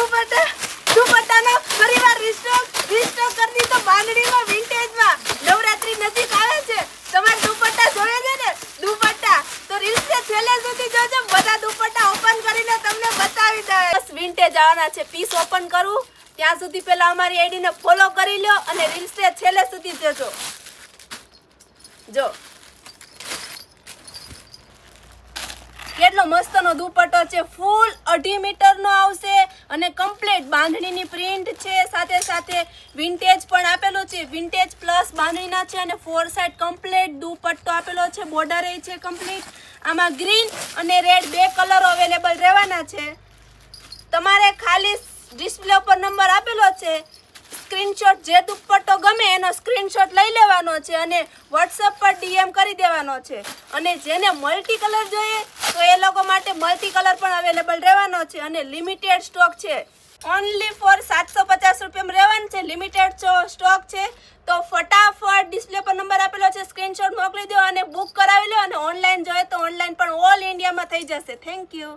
દુપટ્ટા, દુપટ્ટાનો ફરીવાર રિસ્ટોક છેલ્લે સુધી જોજો. બધા દુપટ્ટા ઓપન કરીને તમને બતાવી દે. વિન્ટેજ આવવાના છે. પીસ ઓપન કરું. ત્યાં સુધી પહેલા અમારી આઈડી ને ફોલો કરી લો અને રીલ્સ છેલ્લે સુધી જોજો. જો. કેટલો મસ્તનો દુપટ્ટો છે. ફૂલ અઢી મીટરનો આવશે અને કમ્પ્લીટ બાંધણીની પ્રિન્ટ છે. સાથે સાથે વિન્ટેજ પણ આપેલો છે. વિન્ટેજ પ્લસ બાંધણીના છે અને ફોર સાઈડ કમ્પ્લીટ દુપટ્ટો આપેલો છે. બોર્ડર એ છે કમ્પ્લીટ આમાં ગ્રીન અને રેડ બે કલરો અવેલેબલ રહેવાના છે. તમારે ખાલી ડિસ્પ્લે ઉપર નંબર આપેલો છે. સ્ક્રીનશોટ જે દુપટ્ટો ગમે એનો સ્ક્રીનશોટ લઈ લેવાનો છે અને વોટ્સઅપ પર ડીએમ કરી દેવાનો છે. અને જેને મલ્ટી કલર જોઈએ તો એ લોકો માટે મલ્ટી કલર પણ અવેલેબલ રહેવાનો છે અને લિમિટેડ સ્ટોક છે. ઓનલી ફોર સાતસો પચાસ રૂપિયામાં રહેવાનું છે. લિમિટેડ સ્ટોક છે, તો ફટાફટ ડિસ્પ્લે પર નંબર આપેલો છે. સ્ક્રીનશોટ મોકલી દો અને બુક કરાવી લો અને ઓનલાઈન જોઈએ તો ઓનલાઈન પણ ઓલ ઇન્ડિયામાં થઈ જશે. Thank you